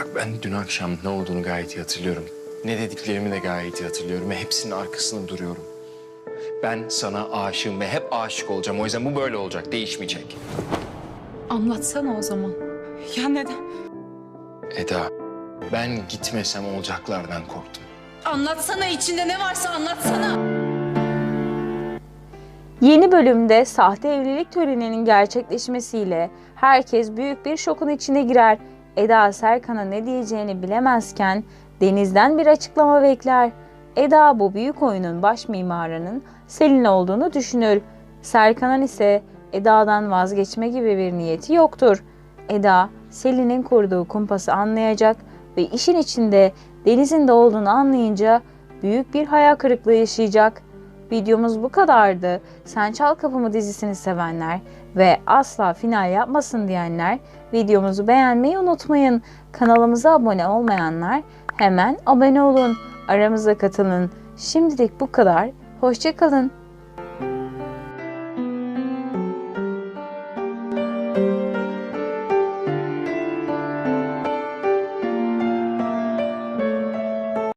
Bak ben dün akşam ne olduğunu gayet iyi hatırlıyorum. Ne dediklerimi de gayet iyi hatırlıyorum ve hepsinin arkasında duruyorum. Ben sana aşığım ve hep aşık olacağım. O yüzden bu böyle olacak, değişmeyecek. Anlatsana o zaman. Ya neden? Eda, ben gitmesem olacaklardan korktum. Anlatsana içinde ne varsa anlatsana. Yeni bölümde sahte evlilik töreninin gerçekleşmesiyle herkes büyük bir şokun içine girer. Eda Serkan'a ne diyeceğini bilemezken Deniz'den bir açıklama bekler. Eda bu büyük oyunun baş mimarının Selin olduğunu düşünür. Serkan'ın ise Eda'dan vazgeçme gibi bir niyeti yoktur. Eda, Selin'in kurduğu kumpası anlayacak ve işin içinde Deniz'in de olduğunu anlayınca büyük bir hayal kırıklığı yaşayacak. Videomuz bu kadardı. Sen Çal Kapımı dizisini sevenler ve asla final yapmasın diyenler videomuzu beğenmeyi unutmayın. Kanalımıza abone olmayanlar hemen abone olun. Aramıza katılın. Şimdilik bu kadar. Hoşçakalın.